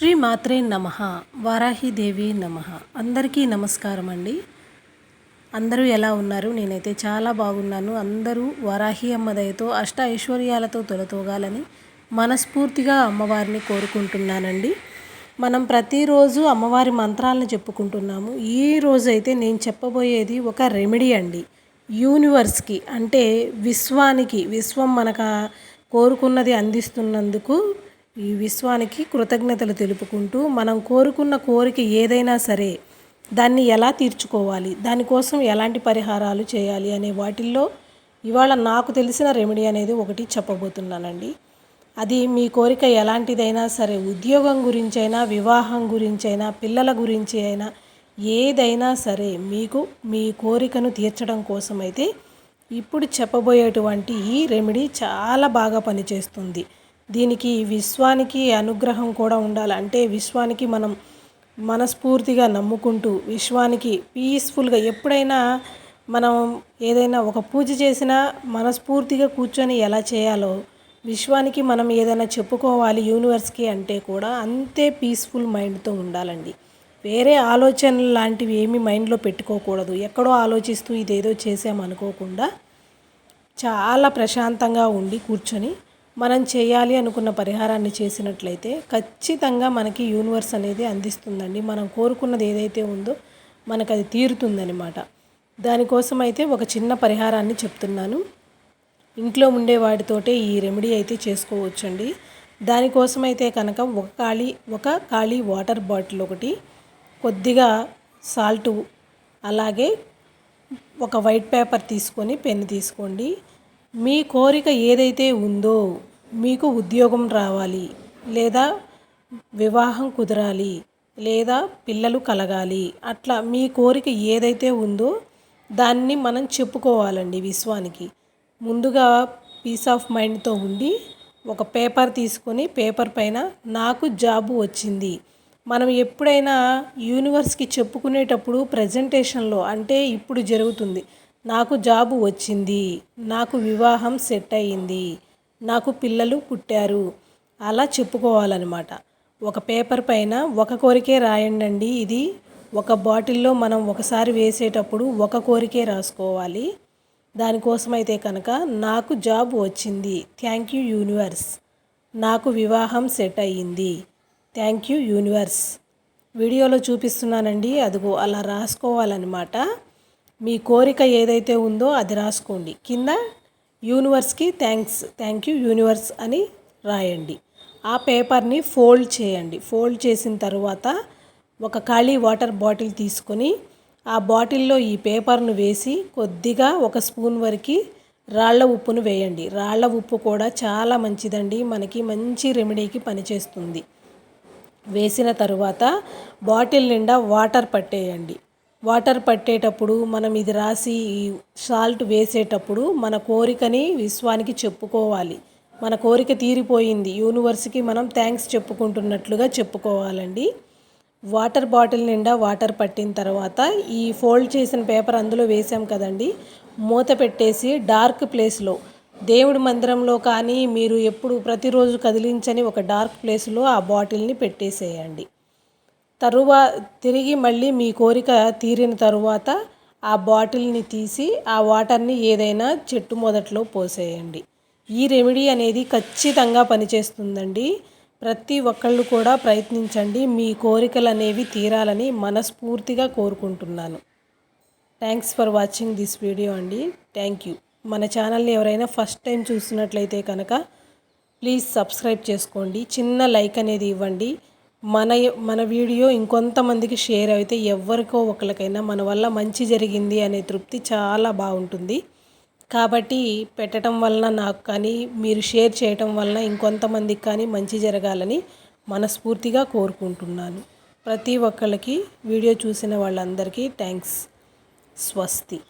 శ్రీ మాత్రే నమ వారాహిదేవి నమ. అందరికీ నమస్కారం అండి. అందరూ ఎలా ఉన్నారు? నేనైతే చాలా బాగున్నాను. అందరూ వారాహి అమ్మ దయతో అష్ట ఐశ్వర్యాలతో తొలతోగాలని మనస్ఫూర్తిగా అమ్మవారిని కోరుకుంటున్నానండి. మనం ప్రతిరోజు అమ్మవారి మంత్రాలను చెప్పుకుంటున్నాము. ఈ రోజైతే నేను చెప్పబోయేది ఒక రెమెడీ అండి. యూనివర్స్కి అంటే విశ్వానికి విశ్వం మనకు కోరుకున్నది అందిస్తున్నందుకు ఈ విశ్వానికి కృతజ్ఞతలు తెలుపుకుంటూ మనం కోరుకున్న కోరిక ఏదైనా సరే దాన్ని ఎలా తీర్చుకోవాలి? దానికోసం ఎలాంటి పరిహారాలు చేయాలి? అనే వాటిల్లో ఇవాళ నాకు తెలిసిన రెమెడీ అనేది ఒకటి చెప్పబోతున్నానండి. అది మీ కోరిక ఎలాంటిదైనా సరే ఉద్యోగం గురించైనా వివాహం గురించైనా పిల్లల గురించి అయినా ఏదైనా సరే మీకు మీ కోరికను తీర్చడం కోసమైతే ఇప్పుడు చెప్పబోయేటువంటి ఈ రెమెడీ చాలా బాగా పనిచేస్తుంది. దీనికి విశ్వానికి అనుగ్రహం కూడా ఉండాలి. అంటే విశ్వానికి మనం మనస్ఫూర్తిగా నమ్ముకుంటూ విశ్వానికి పీస్ఫుల్గా ఎప్పుడైనా మనం ఏదైనా ఒక పూజ చేసినా మనస్ఫూర్తిగా కూర్చొని ఎలా చేయాలో విశ్వానికి మనం ఏదైనా చెప్పుకోవాలి యూనివర్స్కి అంటే కూడా అంతే పీస్ఫుల్ మైండ్తో ఉండాలండి. వేరే ఆలోచనలు లాంటివి ఏమీ మైండ్లో పెట్టుకోకూడదు. ఎక్కడో ఆలోచిస్తూ ఇదేదో చేసామనుకోకుండా చాలా ప్రశాంతంగా ఉండి కూర్చొని మనం చేయాలి అనుకున్న పరిహారాన్ని చేసినట్లయితే ఖచ్చితంగా మనకి యూనివర్స్ అనేది అందిస్తుందండి. మనం కోరుకున్నది ఏదైతే ఉందో మనకు అది తీరుతుందనమాట దానికోసం అయితే ఒక చిన్న పరిహారాన్ని చెప్తున్నాను. ఇంట్లో ఉండే వాటితోటే ఈ రెమెడీ అయితే చేసుకోవచ్చండి. దానికోసం అయితే కనుక ఒక ఖాళీ ఒక ఖాళీ వాటర్ బాటిల్ ఒకటి కొద్దిగా సాల్టు అలాగే ఒక వైట్ పేపర్ తీసుకొని పెన్ తీసుకోండి. మీ కోరిక ఏదైతే ఉందో మీకు ఉద్యోగం రావాలి లేదా వివాహం కుదరాలి లేదా పిల్లలు కలగాలి అట్లా మీ కోరిక ఏదైతే ఉందో దాన్ని మనం చెప్పుకోవాలండి విశ్వానికి. ముందుగా పీస్ ఆఫ్ మైండ్తో ఉండి ఒక పేపర్ తీసుకొని పేపర్ పైన నాకు జాబు వచ్చింది. మనం ఎప్పుడైనా యూనివర్స్కి చెప్పుకునేటప్పుడు ప్రజెంటేషన్లో అంటే ఇప్పుడు జరుగుతుంది. నాకు జాబు వచ్చింది నాకు వివాహం సెట్ అయ్యింది నాకు పిల్లలు పుట్టారు. అలా చెప్పుకోవాలన్నమాట. ఒక పేపర్ పైన ఒక కోరికే రాయండి ఇది. ఒక బాటిల్లో మనం ఒకసారి వేసేటప్పుడు ఒక కోరికే రాసుకోవాలి. దానికోసం అయితే కనుక నాకు జాబ్ వచ్చింది. Thank you universe. నాకు వివాహం సెట్ అయ్యింది. Thank you universe. వీడియోలో చూపిస్తున్నానండి. అదిగో అలా రాసుకోవాలన్నమాట. మీ కోరిక ఏదైతే ఉందో అది రాసుకోండి. కింద యూనివర్స్కి థ్యాంక్స్ థ్యాంక్ యూ యూనివర్స్ అని రాయండి. ఆ పేపర్ని ఫోల్డ్ చేయండి. ఫోల్డ్ చేసిన తర్వాత ఒక ఖాళీ వాటర్ బాటిల్ తీసుకొని ఆ బాటిల్లో ఈ పేపర్ను వేసి కొద్దిగా ఒక స్పూన్ వరకు రాళ్ళ ఉప్పును వేయండి. రాళ్ళ ఉప్పు కూడా చాలా మంచిదండి. మనకి మంచి రెమెడీకి పనిచేస్తుంది. వేసిన తరువాత బాటిల్ నిండా వాటర్ పట్టేయండి. వాటర్ పట్టేటప్పుడు మనం ఇది రాసి సాల్ట్ వేసేటప్పుడు మన కోరికని విశ్వానికి చెప్పుకోవాలి. మన కోరిక తీరిపోయింది. యూనివర్స్కి మనం థ్యాంక్స్ చెప్పుకుంటున్నట్లుగా చెప్పుకోవాలండి. వాటర్ బాటిల్ నిండా వాటర్ పట్టిన తర్వాత ఈ ఫోల్డ్ చేసిన పేపర్ అందులో వేసాం కదండి. మూత పెట్టేసి డార్క్ ప్లేస్లో దేవుడి మందిరంలో కానీ మీరు ఎప్పుడు ప్రతిరోజు కదిలించని ఒక డార్క్ ప్లేస్లో ఆ బాటిల్ని పెట్టేసేయండి. తరువా తిరిగి మళ్ళీ మీ కోరిక తీరిన తరువాత ఆ బాటిల్ని తీసి ఆ వాటర్ని ఏదైనా చెట్టు మొదట్లో పోసేయండి. ఈ రెమెడీ అనేది ఖచ్చితంగా పనిచేస్తుందండి. ప్రతి ఒక్కళ్ళు కూడా ప్రయత్నించండి. మీ కోరికలు అనేవి తీరాలని మనస్ఫూర్తిగా కోరుకుంటున్నాను. Thanks for watching this video అండి. Thank you. మన ఛానల్ని ఎవరైనా ఫస్ట్ టైం చూసినట్లయితే కనుక ప్లీజ్ సబ్స్క్రైబ్ చేసుకోండి. చిన్న లైక్ అనేది ఇవ్వండి. మన మన వీడియో ఇంకొంతమందికి షేర్ అయితే ఎవరికో ఒకరికైనా మన వల్ల మంచి జరిగింది అనే తృప్తి చాలా బాగుంటుంది. కాబట్టి పెట్టడం వలన నాకు కానీ మీరు షేర్ చేయటం వలన ఇంకొంతమందికి కానీ మంచి జరగాలని మనస్ఫూర్తిగా కోరుకుంటున్నాను. ప్రతి ఒక్కరికి వీడియో చూసిన వాళ్ళందరికీ థ్యాంక్స్. స్వస్తి.